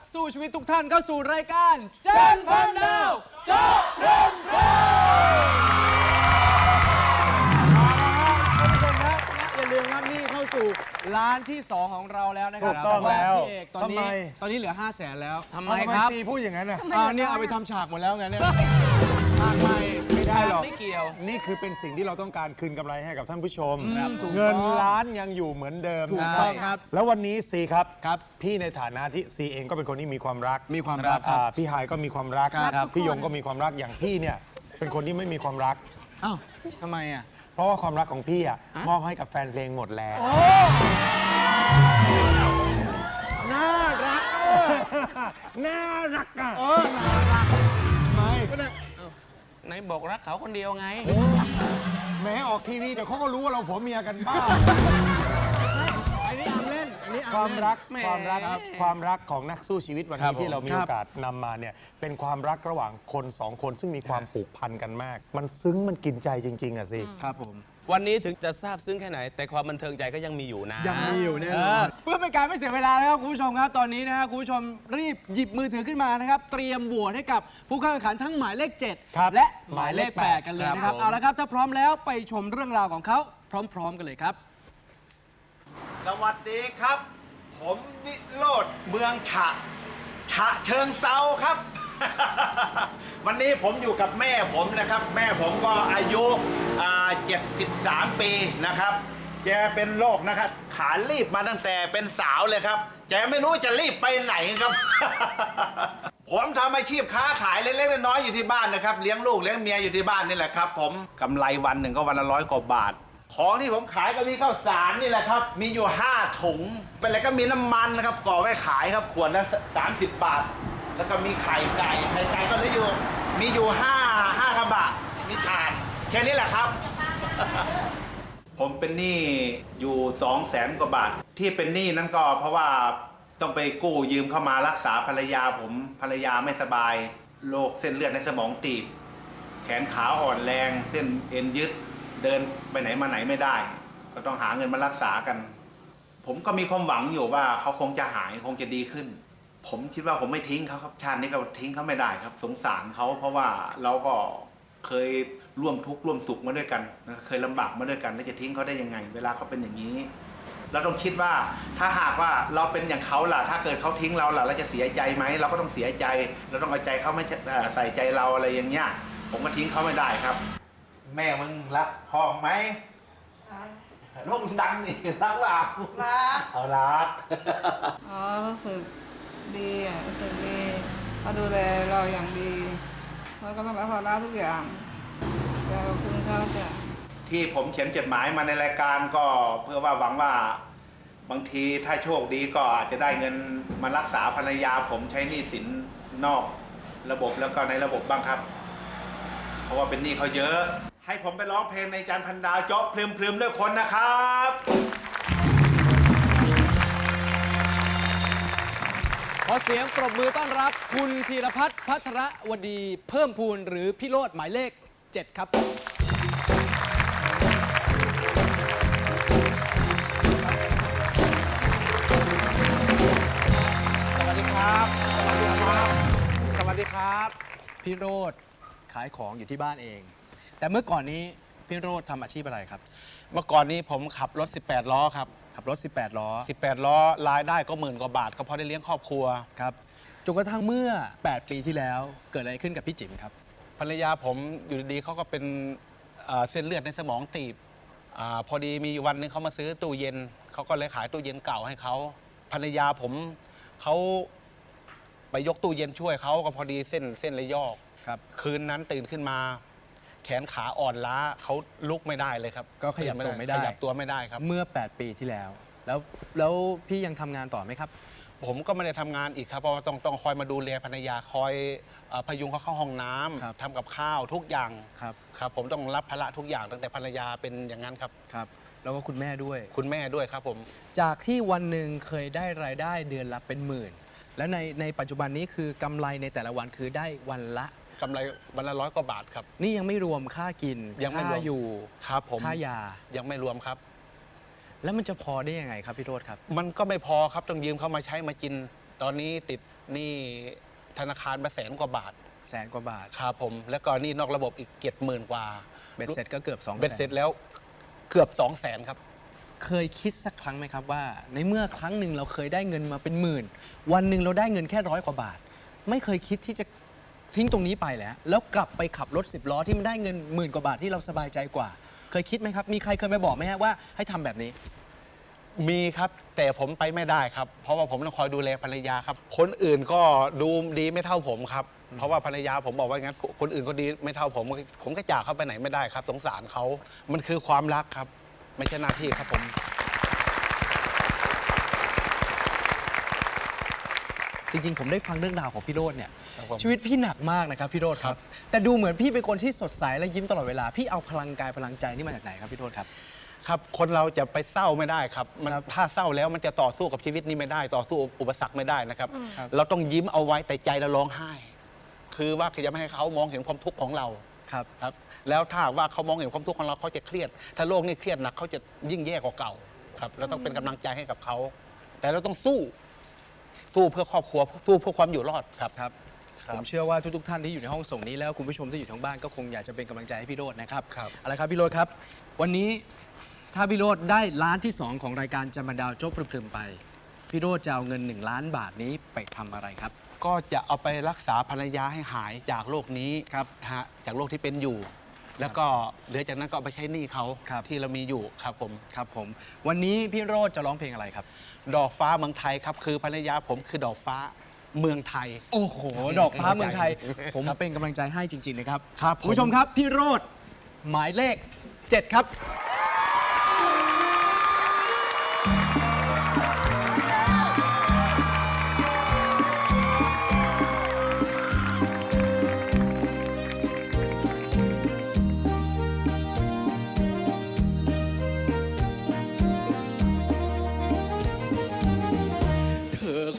ักสู้ชีวิตทุกท่านเข้าสู่รายการเจนพันดาวเจาะเริ่มร้ท่ ร้านที่ 2 ของเราแล้วนะครับถูกต้องาแล้วพี่เอกตอนนี้ทำไม ตอนนี้เหลือ 5 0 0แสนแล้วทำทำไมไมครับ ซีพูดอย่างนั้นน่ะ อ่าเนี่ยเอาไปทำฉากหมดแล้วไงเนี่ยฉากใหม่ไม่ได้หรอก ไม่เกี่ยว นี่คือเป็นสิ่งที่เราต้องการคืนกำไรให้กับท่านผู้ชมครับถูกต้องเงินล้านยังอยู่เหมือนเดิมถูกนะต้องครับแล้ววันนี้ซีครับ ครับพี่ในฐานะที่ซีเองก็เป็นคนที่มีความรักมีความรักครับอ่าพี่ฮายก็มีความรัก ครับ พี่ยงก็มีความรักอย่างพี่เนี่ยเป็นคนที่ไม่มีความรัก อ้าวทำไมอะ เพราะว่าความรักของพี่อะมอบให้กับแฟนเพลงหมดแล้ว น่ารักน่ารักอะเออน่ารักไม่ไหนบอกรักเขาคนเดียวไง แม้ออกทีวีเดี๋ยวเขาก็รู้ว่าเราผัวเมียกันบ้าง ความเล่นรักแหมความรักความรักของนักสู้ชีวิตวันครันี้บที่เรามีครับโอกาสนำมาเนี่ยเป็นความรักระหว่างคนสองคนซึ่งมีความผูกพันกันมาก มันซึ้งมันกินใจจริง ๆอะสิครับผม วันนี้ถึงจะทราบซึ้งแค่ไหน แต่ความบันเทิงใจก็ยังมีอยู่นะ ยังมีอยู่แน่นเอออนเพื่อเป็นการไม่เสียเวลานะครับคุณผู้ชมครับตอนนี้นะฮะคุณผู้ชมรีบหยิบมือถือขึ้นมานะครับ เตรียมโหวตให้กับผู้เข้าแข่งขันทั้งหมายเลขครับ7และหมายเลข 8 กันเลยนะคครัรับบผมเอาละครับถ้าพร้อมแล้วไปชมเรื่องราวของเขาพร้อม ๆ กันเลยครับ สวัสดีครับ ผมวิโรธเมืองฉะ ฉะเชิงเซาครับ วันนี้ผมอยู่กับแม่ผมนะครับ แม่ผมก็อายุอ่า73ปีนะครับแกเป็นโรคนะครับ ขารีบมาตั้งแต่เป็นสาวเลยครับแกไม่รู้จะรีบไปไหนครับ ผมทำอาชีพค้าขายเล็กๆน้อยๆอยู่ที่บ้านนะครับ เลี้ยงลูกเลี้ยงเมียอยู่ที่บ้านนี่แหละครับ ผมกำไรวันหนึ่งก็วันละร้อยกว่าบาท ของที่ผมขายก็มีข้าวสารนี่แหละครับ มีอยู่ 5 ถุง เป็นอะไรก็มีน้ำมันนะครับก่อไว้ขายครับขวดละ30 บาท แล้วก็มีไข่ไก่ไข่ไก่ก็เหลืออยู่ มีอยู่5 5กระบะ มีถ่านแค่นี้แหละครับ ผมเป็นหนี้อยู่2องแสนกว่าบาท ที่เป็นหนี้นั้นก็เพราะว่าต้องไปกู้ยืมเข้ามารักษาภรรยาผมภรรยาไม่สบายโรคเส้นเลือดในสมองตีบ แขนขาอ่อนแรง เส้นเอ็นยึด เดินไปไหนมาไหนไม่ได้ ก็ต้องหาเงินมารักษากัน ผมก็มีความหวังอยู่ว่าเขาคงจะหายคงจะดีขึ้น ผมคิดว่าผมไม่ทิ้งเขาครับชาตินี้ก็ทิ้งเขาไม่ได้ครับ สงสารเขาเพราะว่าเราก็เคยร่วมทุกข์ร่วมสุขมาด้วยกัน เคยลำบากมาด้วยกันแล้วจะทิ้งเขาได้ยังไง เวลาเขาเป็นอย่างนี้ เราต้องคิดว่าถ้าหากว่าเราเป็นอย่างเขาล่ะ ถ้าเกิดเขาทิ้งเราล่ะเราจะเสียใจไหมเราก็ต้องเสียใจ เราต้องเอาใจเขาไม่ใส่ใจเราอะไรอย่างเงี้ยผมก็ทิ้งเขาไม่ได้ครับ แม่มึงรักพ่อไหมลูกดังนี่รักเปล่ารักเอารักอ๋อรู้สึกดีอะรู้สึกดีเขาดูแลเราอย่างดีเราก็ต้องรับภาระทุกอย่างแต่ขอบคุณเขาจ้ะที่ผมเขียนจดหมายมาในรายการก็เพื่อว่าหวังว่าบางทีถ้าโชคดีก็อาจจะได้เงินมารักษาภรรยาผมใช้หนี้สินนอกระบบแล้วก็ในระบบบ้างครับ เพราะว่าเป็นหนี้เขาเยอะ ให้ผมไปร้องเพลงในจานพันดาวเจาะพลืมพลืมๆด้วยคนนะครับ ขอเสียงปรบมือต้อนรับคุณธีรพัฒน์พัทรวดีเพิ่มพูนหรือพี่โรดหมายเลข 7 ครับ สวัสดีครับ สวัสดีครับ สวัสดีครับ พี่โรดขายของอยู่ที่บ้านเอง แต่เมื่อก่อนนี้พี่โรดทำอาชีพอะไรครับ เมื่อก่อนนี้ผมขับรถ 18 ล้อครับ ขับรถ 18 ล้อ18 ล้อรายได้ก็หมื่นกว่าบาท ก็พอได้เลี้ยงครอบครัว ครับจนกระทั่งเมื่อ 8 ปีที่แล้วเกิดอะไรขึ้นกับพี่จิ๋มครับ ภรรยาผมอยู่ดีๆเขาก็เป็นเอ่อเส้นเลือดในสมองตีบอาพอดีมีวันหนึงเขามาซื้อตู้เย็น เขาก็เลยขายตู้เย็นเก่าให้เขาภรรยาผมเขาไปยกตู้เย็นช่วยเขาก็พอดีเส้นเส้นระยอก ครับ คืนนั้นตื่นขึ้นมา แขนขาอ่อนล้าเขาลุกไม่ได้เลยครับก็ขยับตัวไม่ได้ ขยับตัวไม่ได้ครับ เมื่อ 8 ปีที่แล้ว แล้วแล้วพี่ยังทำงานต่อไหมครับ ผมก็ไม่ได้ทำงานอีกครับเพราะว่าต้องต้องคอยมาดูแลภรรยาคอยเอ่อพยุงเขาเข้าห้องน้ำครับ ทำกับข้าวทุกอย่างครับครับ ผมต้องรับภาระทุกอย่างตั้งแต่ภรรยาเป็นอย่างนั้นครับ ครับ แล้วก็คุณแม่ด้วย คุณแม่ด้วยครับผม จากที่วันหนึ่งเคยได้รายได้เดือนละเป็นหมื่น และในในปัจจุบันนี้คือกำไรในแต่ละวันคือได้วันละ กำไรวันละร้อยกว่าบาทครับ นี่ยังไม่รวมค่ากินยังไม่รวม ค่าอยู่ครับผมค่ายา ยังไม่รวมครับ แล้วมันจะพอได้ยังไงครับพี่โรดครับ มันก็ไม่พอครับต้องยืมเขามาใช้มากิน ตอนนี้ติดหนี้ธนาคารมาแสนกว่าบาทแสนกว่าบาทครับผม แล้วก็หนี่นอกระบบอีกเจ็ดหมื่นกว่าเบ็ดเสร็จก็เกือบ2เบ็ดเสร็จแล้วเกือบ2 0 0แสนครับ เคยคิดสักครั้งไหมครับว่า ในเมื่อครั้งหนึ่งเราเคยได้เงินมาเป็นหมื่น วันหนึ่งเราได้เงินแค่ร้อยกว่าบาท ไม่เคยคิดที่จะ ทิ้งตรงนี้ไปแล้ว แล้วกลับไปขับรถสิบล้อที่มันได้เงินหมื่นกว่าบาทที่เราสบายใจกว่า เคยคิดไหมครับ มีใครเคยมาบอกไหมฮะว่าให้ทำแบบนี้ มีครับ แต่ผมไปไม่ได้ครับ เพราะว่าผมต้องคอยดูแลภรรยาครับ คนอื่นก็ดูดีไม่เท่าผมครับ เพราะว่าภรรยาผมบอกว่างั้น คนอื่นก็ดีไม่เท่าผม ผมก็จากเขาไปไหนไม่ได้ครับ สงสารเขา มันคือความรักครับ ไม่ใช่หน้าที่ครับผม จริง ๆ ผมได้ฟังเรื่องราวของพี่โรดเนี่ยครับผมชีวิตพี่หนักมากนะครับพี่โรดครับ แต่ดูเหมือนพี่เป็นคนที่สดใสและยิ้มตลอดเวลาพี่เอาพลังกายพลังใจนี่มาจากไหนครับพี่โรดครับ ครับ คนเราจะไปเศร้าไม่ได้ครับ มันครับถ้าเศร้าแล้วมันจะต่อสู้กับชีวิตนี้ไม่ได้ ต่อสู้อุปสรรคไม่ได้นะครับครับ เราต้องยิ้มเอาไว้แต่ใจเราร้องไห้ คือว่าจะไม่ให้เขามองเห็นความทุกข์ของเราครับครับ แล้วถ้าหากว่าเขามองเห็นความทุกข์ของเราเขาจะเครียด ถ้าโลกนี้เครียดหนักเขาจะยิ่งแย่กว่าเก่าครับเราต้องเป็นกำลังใจให้กับเขาแต่เราต้องสู้ สู้เพื่อครอบครัวสู้เพื่อความอยู่รอดครับครับ ครับ ผมเชื่อว่าทุกๆท่านที่อยู่ในห้องส่งนี้แล้วคุณผู้ชมที่อยู่ทางบ้านก็คงอยากจะเป็นกำลังใจให้พี่โรดนะครับครับ เอาละครับพี่โรดครับ วันนี้ถ้าพี่โรดได้ล้านที่2ของรายการจำมาดาวโจ๊กพรึมๆไป พี่โรดจะเอาเงิน1ล้านบาทนี้ไปทำอะไรครับ ก็จะเอาไปรักษาภรรยาให้หายจากโรคนี้ครับฮะจากโรคที่เป็นอยู่ แล้วก็เหลือจากนั้นก็เอาไปใช้หนี้เขาครับ ที่เรามีอยู่ครับผม ครับผม วันนี้พี่โรดจะร้องเพลงอะไรครับ ดอกฟ้าเมืองไทยครับ คือภรรยาผมคือดอกฟ้าเมืองไทย โอ้โห ดอกฟ้าเมืองไทย ผมเป็นกำลังใจให้จริง ๆ นะครับครับคุณผู้ชมครับ พี่โรดหมายเลข 7 ครับ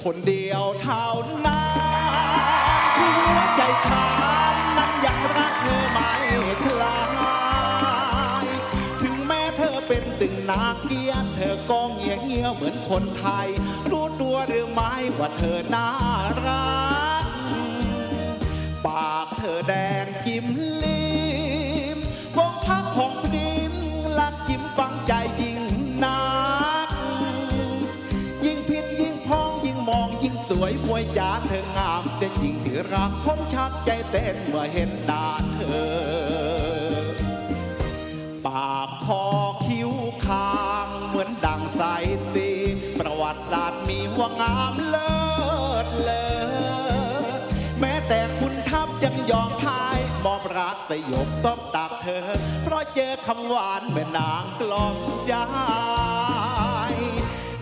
คนเดียวเท่านั้นหัวใจฉันนั้นยังรักเธอไม่คลายถึงแม้เธอเป็นตึงนาเกียเธอก็เงียเงียเหมือนคนไทย รู้ตัวหรือไม่ว่าเธอน่ารัก ปากเธอแดงจ รักผมชักใจเต้นเมื่อเห็นหน้าเธอ ปากคอคิ้วคางเหมือนดังสายสี ประวัติศาสตร์มีว่างามเลิศเลอแม้แต่คุณทัพยังยอมพายมอบรักสยบต้องตักเธอ เพราะเจอคำหวานแม่นางกลอมใจ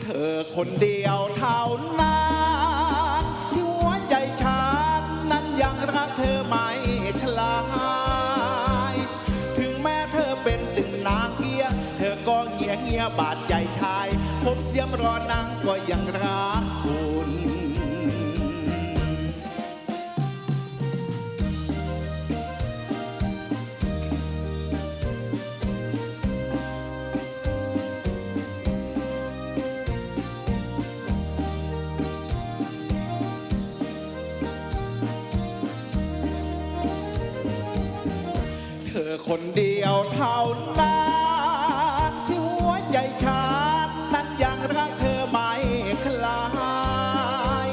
เธอคนเดียวเท่านั้น ยเงียบาดใจชาย ผมเสียมรอนังก็ยังรักคุณเธอคนเดียวเท่านั้น รักเธอไม่คลาย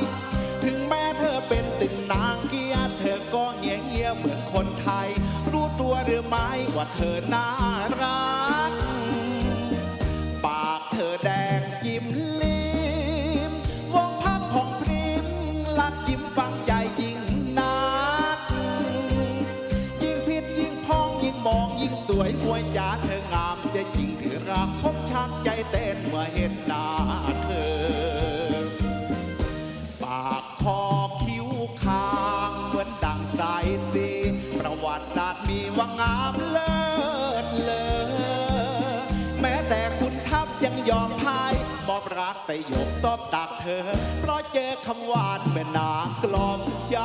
ถึงแม้เธอเป็นตึงนางเกียเธอก็เงียเงียเหมือนคนไทย รู้ตัวหรือไม่ว่าเธอน่ารัก ปากเธอแดงจิ้มลิ้มวงพักของพริมลักยิ้มฟังใจยิ่งนัก ยิ่งผิดยิ่งพองยิ่งมองยิ่งสวยมวยจ๋าเธองามจะจริงที่รักผมชัก อบดักเธอ เพราะเจอคำหวานแม่นางกล่อมใจ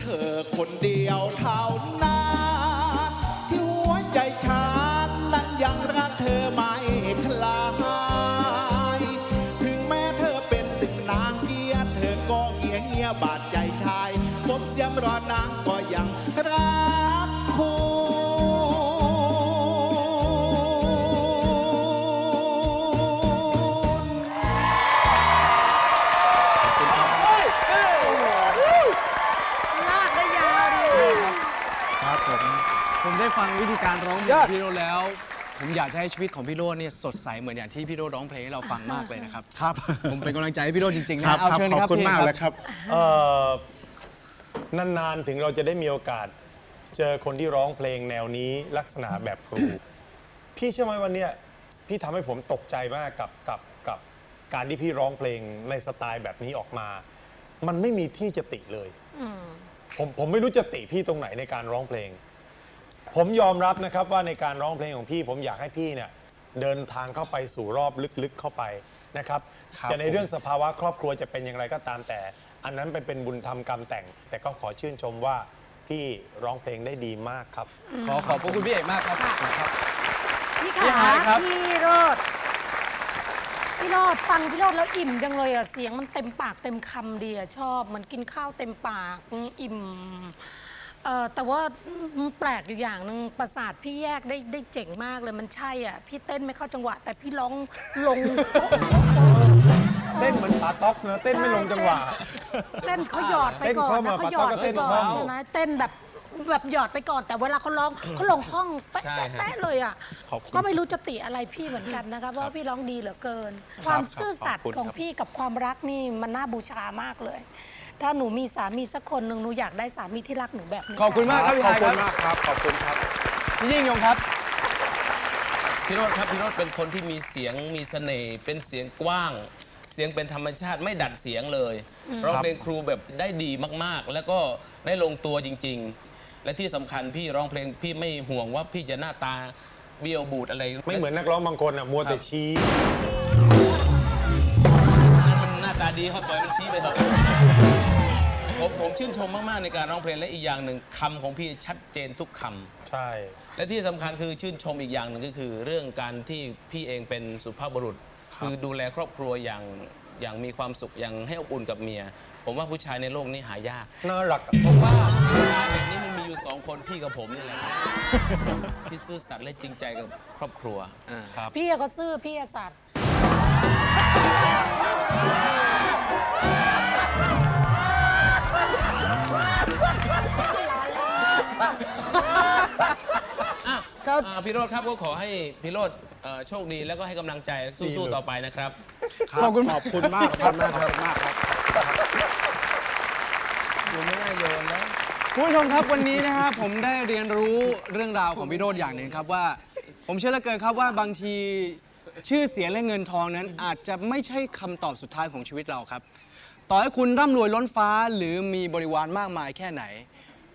เธอคนเดียวเท่านั้นที่หัวใจฉันนั้นยังรักเธอไม่คลาย ถึงแม้เธอเป็นตึงนางเกียรเธอก็เงียเงียบาดใจชายผมเสียมรอนางก่อน ผมผมได้ฟังวิธีการร้องเพลงของพี่โรจน์แล้ว ผมอยากจะให้ชีวิตของพี่โรจน์เนี่ยสดใสเหมือนอย่างที่พี่โรจน์ร้องเพลงให้เราฟังมากเลยนะครับ ครับ ผมเป็นกำลังใจให้พี่โรจน์จริงๆครันะบเอาครับเชิญขอบครับคุณพี่มากครับเลยครับ เอ่อนาน ๆ ถึงเราจะได้มีโอกาส เจอคนที่ร้องเพลงแนวนี้ลักษณะแบบครู พี่เชื่อไหมวันเนี้ยพี่ทำให้ผมตกใจมากกับกับกับการที่พี่ร้องเพลงในสไตล์แบบนี้ออกมา มันไม่มีที่จะติเลย ผมผมไม่รู้จะติพี่ตรงไหนในการร้องเพลง ผมยอมรับนะครับว่าในการร้องเพลงของพี่ ผมอยากให้พี่เนี่ยเดินทางเข้าไปสู่รอบลึกๆเข้าไปนะครับครับจะในเรื่องสภาวะครอบครัวจะเป็นอย่างไรก็ตามแต่ อันนั้นเป็นเป็นบุญธรรมกรรมแต่ง แต่ก็ขอชื่นชมว่าพี่ร้องเพลงได้ดีมากครับ ขอขอบพระคุณพี่เอกมากครับครับพี่พี่ขาหายครับพี่โรด พี่โรดฟังพี่โรดแล้วอิ่มจังเลยอะเสียงมันเต็มปากเต็มคำดีอะชอบเหมันกินข้าวเต็มปากอืมอิ่มเออแต่ว่ามันแปลกอยู่อย่างหนึ่งประสาทพี่แยกได้ได้เจ๋งมากเลยมันใช่อะพี่เต้นไม่เข้าจังหวะ แต่พี่ร้องลง เต้นเหมือนปาต๊อกนะเต้นไม่ลงจังหวะ เต้นเขาหยอดไปก่อนเต้นคล่อมนะอะเขาหยอดปาต๊อกก็ไปเต้นก่อคล่นอมใช่ไหมเต้นแบบ แบบหยอดไปก่อน แต่เวลาเขาร้องเขาลงห้องแป๊ะใช่แป๊ะฮะแป๊ะเลยอะขอบคุณก็ไม่รู้จะติอะไรพี่เหมือนกันนะคะเพราะว่าพี่ร้องดีเหลือเกิน ความซื่อสัตย์ขอบคุณของครับ พี่กับความรักนี่มันน่าบูชามากเลย ถ้าหนูมีสามีสักคนหนึ่งหนูอยากได้สามีที่รักหนูแบบนี้ขอบคุณมากครับพี่ขอบหายคุคณรับมากครับ ขอบคุณครับ พี่ยิ่งยงครับ พี่โรดครับพี่โรดเป็นคนที่มีเสียงมีเสน่ห์เป็นเสียงกว้าง เสียงเป็นธรรมชาติไม่ดัดเสียงเลยร้องเพลงครูแบบได้ดีมากๆ แล้วก็ได้ลงตัวจริงๆ และที่สำคัญพี่ร้องเพลงพี่ไม่ห่วงว่าพี่จะหน้าตาเบี้ยวบูดอะไรไม่เหมือนนักร้องบางคนอะ มัวแต่ชี้นั่นมันหน้าตาดีครับปล่อยมันชี้ไปเถอะผมผมชื่นชมมากๆในการร้องเพลงและอีกอย่างหนึ่งคำของพี่ชัดเจนทุกคำ ใช่ และที่สำคัญคือชื่นชมอีกอย่างหนึ่งก็คือเรื่องการที่พี่เองเป็นสุภาพบุรุษ คือดูแลครอบครัวอย่างอย่างมีความสุขอย่างให้อบอุ่นกับเมีย ผมว่าผู้ชายในโลกนี้หายากน่ารักผมว่าผู้ชายแบบนี้มันมีอยู่ สองคนพี่กับผมนี่แหละครับที่ซื่อสัตย์และจริงใจกับครอบครัวพี่อะก็ซื่อพี่อะสัตย์ครับพี่โรดครับก็ขอให้พี่โรดเอ่อโชคดีแล้วก็ให้กำลังใจสู้ๆต่อไปนะครับ ขอบคุณขอบคุณมากครับมากครับมากครับอยู่ไม่น่าโยนนะ คุณผู้ชมครับวันนี้นะฮะผมได้เรียนรู้เรื่องราวของพี่โรดอย่างหนึ่งครับว่า ผมเชื่อเหลือเกินครับว่าบางทีชื่อเสียงและเงินทองนั้นอาจจะไม่ใช่คำตอบสุดท้ายของชีวิตเราครับ ต่อให้คุณร่ำรวยล้นฟ้าหรือมีบริวารมากมายแค่ไหน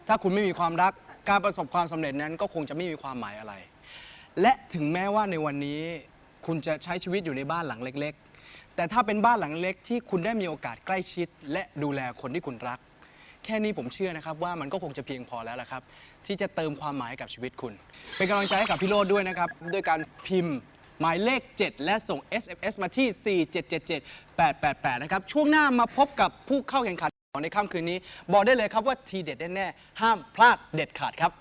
ถ้าคุณไม่มีความรักการประสบความสำเร็จนั้นก็คงจะไม่มีความหมายอะไร และถึงแม้ว่าในวันนี้คุณจะใช้ชีวิตอยู่ในบ้านหลังเล็ก ๆ แต่ถ้าเป็นบ้านหลังเล็กที่คุณได้มีโอกาสใกล้ชิด และดูแลคนที่คุณรัก แค่นี้ผมเชื่อนะครับว่ามันก็คงจะเพียงพอแล้วล่ะครับ ที่จะเติมความหมายให้กับชีวิตคุณ เป็นกำลังใจให้กับพี่โรดด้วยนะครับด้วยการพิมพ์หมายเลข 7 และส่ง SMS มาที่ 4777888 นะครับ ช่วงหน้ามาพบกับผู้เข้าแข่งขันในค่ำคืนนี้ บอกได้เลยครับว่าทีเด็ดแน่ๆห้ามพลาดเด็ดขาดครับ